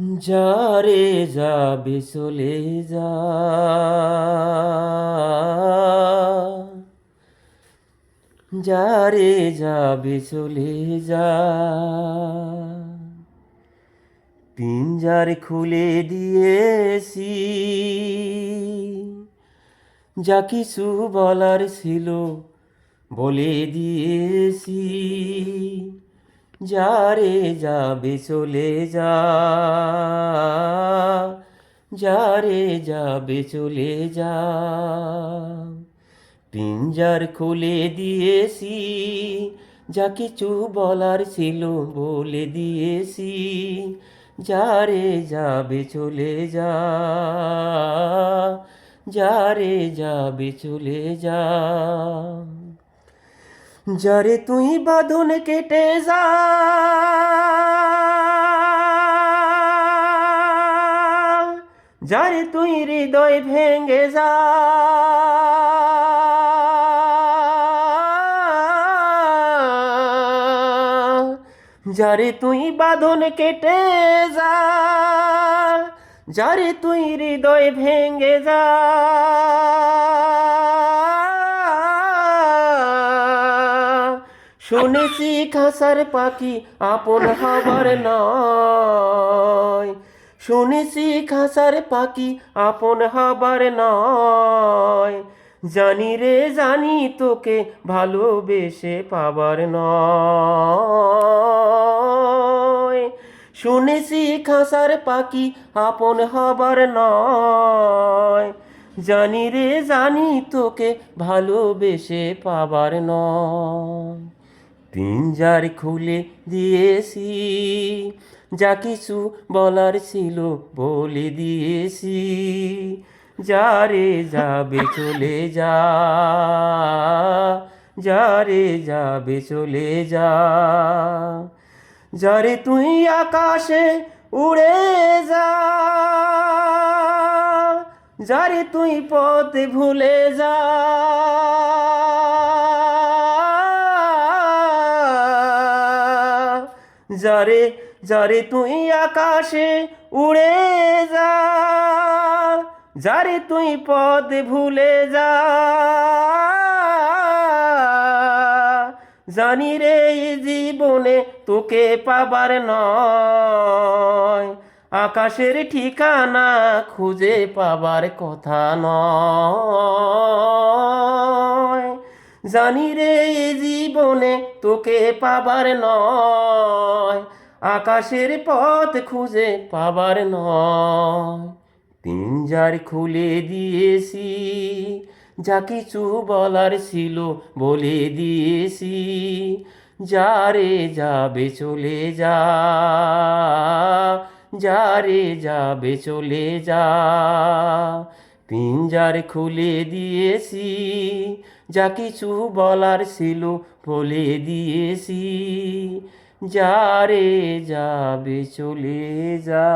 যারে যাবে চলে যা। যারে যাবে চলে যা। পিঞ্জার খুলে দিয়েছি। যা কিছু বলার ছিল বলে দিয়েছি। যারে যাবে চলে যা, যারে যাবে চলে যা। পিঞ্জার খুলে দিয়েছি, যা কিছু বলার ছিল বলে দিয়েছি। যারে যাবে চলে যা, যারে যাবে চলে যা। যারে তুই বাঁধন কেটে যা যারে তুই হৃদয় ভেঙে যা যারে তুই বাঁধন কেটে যা যারে তুই হৃদয় ভেঙে যা শুনেছি খাসার পাখি আপন হবার নয় শুনেছি খাসার পাখি আপন হবার নয় জানি রে, জানি তোকে ভালোবেসে পাবার নয় শুনেছি খাসার পাখি আপন হবার নয় জানি রে, জানি তোকে ভালোবেসে পাবার নয় পিঞ্জার খুলে দিয়েছি, যা কিছু বলার ছিল বলে দিয়েছি। যারে যাবে চলে যা যারে যাবে চলে যা। যারে তুই আকাশে উড়ে যা যারে তুই পথে ভুলে যা। যারে যারে তুই আকাশে উড়ে যা। যারে তুই পদ ভুলে যা। জানি রে জীবনে তোকে পাবার নয়। আকাশের ঠিকানা খুঁজে পাবার কথা নয়। জানি রে জীবনে তোকে পাবার নয়। আকাশের পথ খুঁজে পাবার নয়। পিঞ্জার খুলে দিয়েছি, যা কিছু বলার ছিল বলে দিয়েছি। যারে যাবে চলে যা যারে যাবে চলে যা। পিঞ্জার খুলে দিয়েছি যা কিছু বলার ছিল বলে দিয়েছি। যারে যাবে চলে যা।